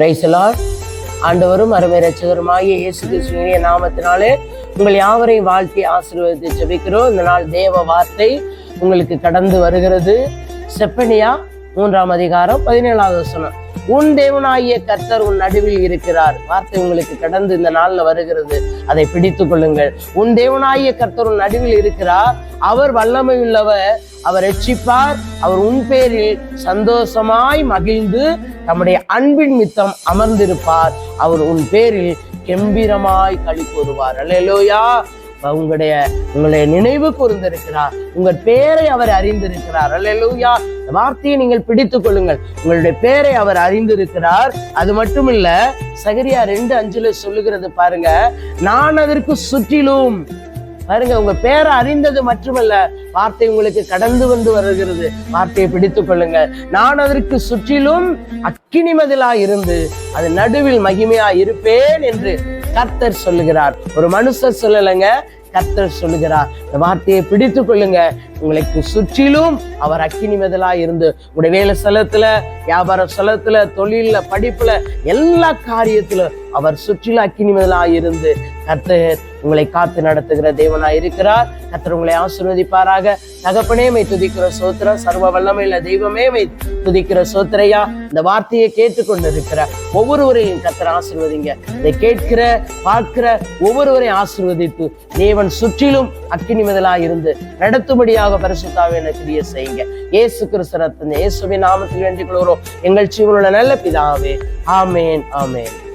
Praise the Lord ஆண்டவரும் அருமை ரட்சகருமாகிய இயேசு கிருஷ்ணனுடைய நாமத்தினாலே உங்கள் யாவரையும் வாழ்த்தி ஆசீர்வதித்து ஜெபிக்கிறோம். இந்த நாள் தேவ வார்த்தை உங்களுக்கு கடந்து வருகிறது. செப்பனியா மூன்றாம் அதிகாரம் பதினேழாவது வசனம். உன் தேவனாகிய கர்த்தர் உன் நடுவில் இருக்கிறார். வார்த்தை உங்களுக்கு கடந்து இந்த நாளில் வருகிறது. அதை பிடித்துக் கொள்ளுங்கள். உன் தேவனாகிய கர்த்தர் உன் நடுவில் இருக்கிறார். அவர் வல்லமை உள்ளவர். அவர் ரட்சிப்பார். அவர் உன் பேரில் சந்தோஷமாய் மகிழ்ந்து தம்முடைய அன்பின் மித்தம் அமர்ந்திருப்பார். அவர் உன் பேரில் கெம்பீரமாய் களி கூறுவார். அல்லேலூயா. உங்களுடைய உங்களுடைய நினைவு கூர்ந்திருக்கிறார். உங்கள் பேரை அவர் அறிந்திருக்கிறார். அல்லேலூயா. வார்த்தையை நீங்கள் பிடித்துக் கொள்ளுங்கள். உங்களுடைய பேரை அவர் அறிந்திருக்கிறார். அது மட்டும் இல்ல சகரியா ரெண்டு அஞ்சுல சொல்லுகிறது பாருங்க நான் அதற்கு சுற்றிலும் பாருங்க உங்க பேரை அறிந்தது மட்டுமல்ல வார்த்தை உங்களுக்கு கடந்து வந்து வருகிறது. வார்த்தையை பிடித்துக் கொள்ளுங்க. நான் அதற்கு சுற்றிலும் அக்கினிமதிலா இருந்து அது நடுவில் மகிமையா இருப்பேன் என்று கர்த்தர் சொல்லுகிறார். ஒரு மனுஷர் சொல்லலைங்க கர்த்தர் சொல்லுகிறார். இந்த வார்த்தையை பிடித்துக் கொள்ளுங்க. உங்களுக்கு சுற்றிலும் அவர் அக்கினி மெதலா இருந்து உங்களுடைய வேலை ஸ்தலத்துல வியாபார ஸ்தலத்துல தொழில படிப்புல எல்லா காரியத்திலும் அவர் சுற்றிலும் அக்கினி கத்தர் உங்களை காத்து நடத்துகிற தேவனாய் இருக்கிறார். கத்தர் உங்களை ஆசிர்வதிப்பாராக. தகப்பனே மை துதிக்கிற சோத்திர சர்வ வல்லமையில தெய்வமே மை துதிக்கிற சோத்திரையா. இந்த வார்த்தையை கேட்டுக்கொண்டு இருக்கிற ஒவ்வொருவரையும் கத்தர் ஆசீர்வதிங்க. இதை கேட்கிற பார்க்கிற ஒவ்வொருவரையும் ஆசிர்வதித்து தேவன் சுற்றிலும் அக்கினி முதலா இருந்து நடத்தும்படியாக பரிசுத்தாவே என கிரிய செய்யுங்க. ஏசு கிறிஸ்து இயேசுவின் நாமத்தில் வேண்டிக் கொள்கிறோம். எங்கள் ஜீவனுள்ள நல்ல பிதாவே. ஆமேன் ஆமேன்.